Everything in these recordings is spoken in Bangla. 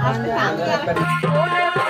好漂亮哇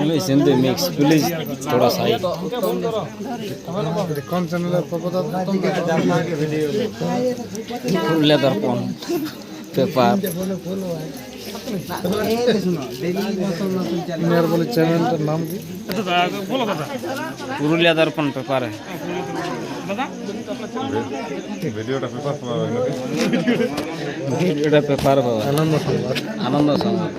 ইংলিশ হিন্দি মিক্স প্লিজ থোড়া সাই। কোন চ্যানেলে লেদার পন পেপার। পুরুলিয়া দর্পণ পেপার। ভিডিওটা পেপার আনন্দ সংবাদ। আনন্দ সংবাদ।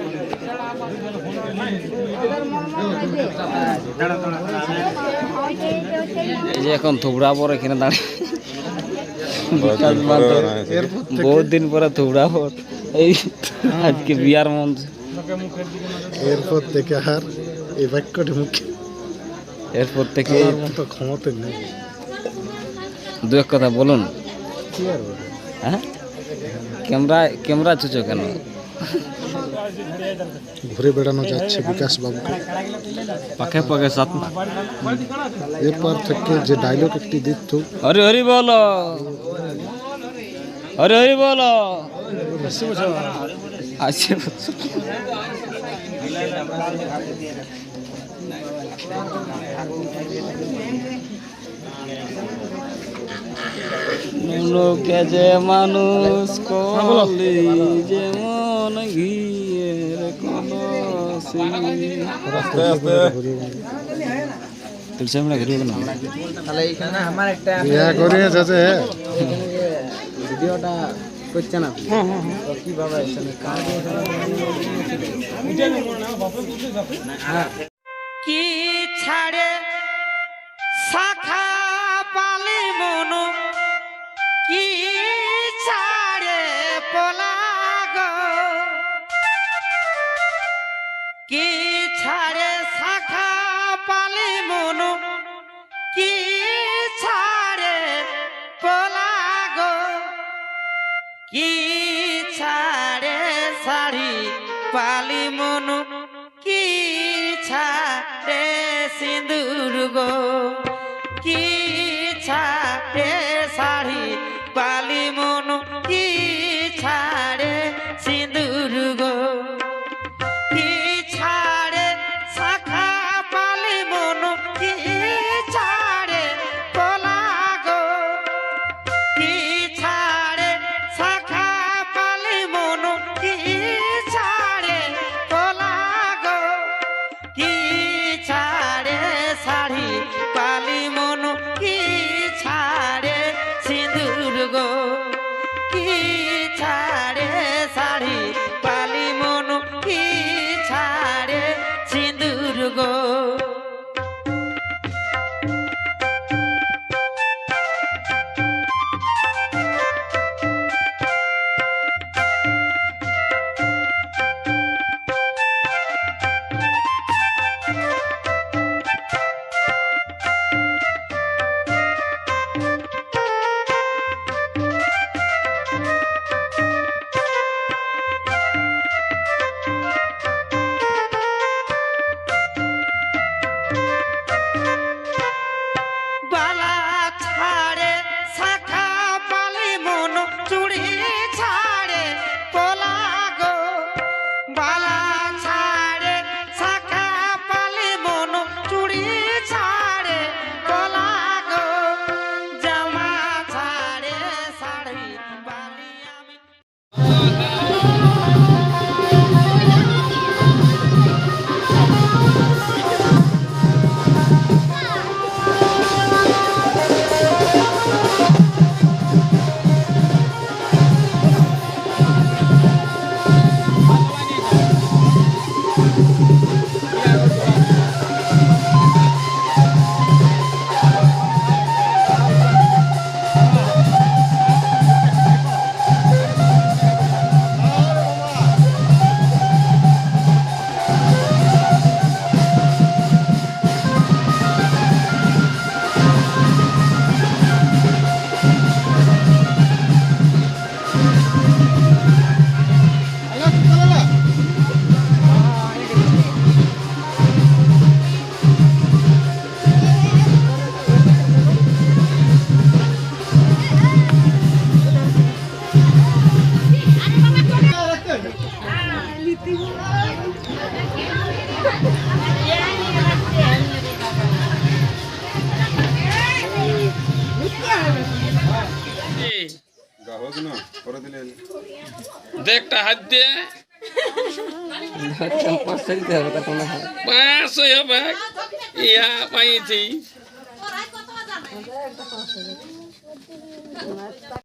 যে এখন থুবড়াবো এখানে দাঁড়িয়ে। বহুত দিন পরে থুবড়াবো এই আজকে বিয়ার মঞ্চ। এরপর থেকে আর এই বাক্যটি মুখে এরপর থেকে মতো ক্ষমতা নেই। দু এক কথা বলুন? হ্যাঁ? ক্যামেরা ক্যামেরা চুচো কেন? ঘুরে বেড়ানো যাচ্ছে বিকাশ বাবুকে পাখে পাখে সাথ এরপর থেকে যে ডায়লগ একটি দিত হরি হরি বলো হরি হরি বলো আসছে বছর। লোকে যে মানুষ কলি যেমন ঘিয়ের কলসি আস্তে আস্তে। তুলসী আমরা ঘুরে না। তাহলে এখানে আমার একটা বিয়া করিয়ে যাচ্ছে ভিডিওটা করছে না? কীভাবে শাখা পালে মন কি ছাড়ে পোলা গো। কি ছাড়ে শাখা পালি মনু? কি ছাড়ে পলাগ গো? কি ছাড়ে শাড়ি পালি মনু? কি ছাড়ে সিঁদুর গো? দেখটা হাত দিয়ে পাঁচটা দিতে হবে তা কোনো হয় পাঁচশো হবে ইয়া পাইছি